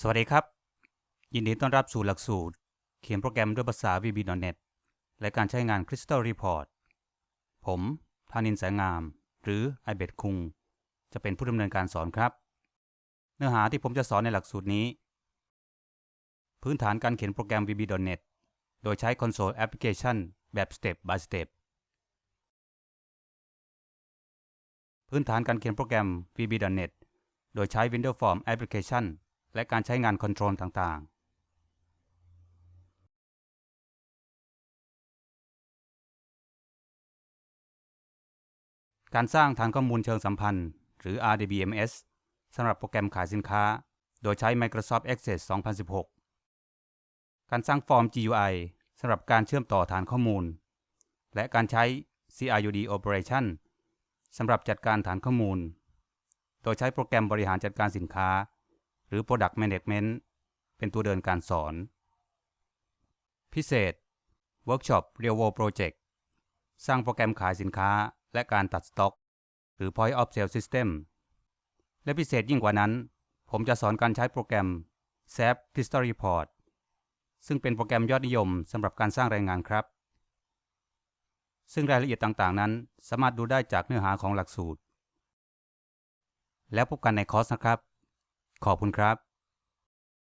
สวัสดีครับ ยินดีต้อนรับสู่หลักสูตร เขียนโปรแกรมด้วยภาษา VB.NET และการใช้งาน Crystal Report ผมธานินแสงงาม หรือ i b e t คุง จะเป็นผู้ดำเนินการสอนครับ เนื้อหาที่ผมจะสอนในหลักสูตรนี้ พื้นฐานการเขียนโปรแกรม VB.NET โดยใช้ Console Application แบบ Step by Step พื้นฐานการเขียนโปรแกรม VB.NET โดยใช้ Windows Form Application และการใช้งานคอนโทรลต่างๆ การสร้างฐานข้อมูลเชิงสัมพันธ์ หรือ RDBMS สำหรับโปรแกรมขายสินค้า โดยใช้ Microsoft Access 2016 การสร้างฟอร์ม GUI สำหรับการเชื่อมต่อฐานข้อมูล และการใช้ CRUD Operation สำหรับจัดการฐานข้อมูล โดยใช้โปรแกรมบริหารจัดการสินค้า หรือ Product Management เป็นตัวเดินการสอน พิเศษ Workshop Real World Project สร้างโปรแกรมขายสินค้าและการตัดสต็อก หรือ Point of Sale System และพิเศษยิ่งกว่านั้น ผมจะสอนการใช้โปรแกรม SAP Crystal Report ซึ่งเป็นโปรแกรมยอดนิยมสำหรับการสร้างรายงานครับ ซึ่งรายละเอียดต่างๆ นั้น สามารถดูได้จากเนื้อหาของหลักสูตร แล้วพบกันในคอร์สนะครับ ขอบคุณครับ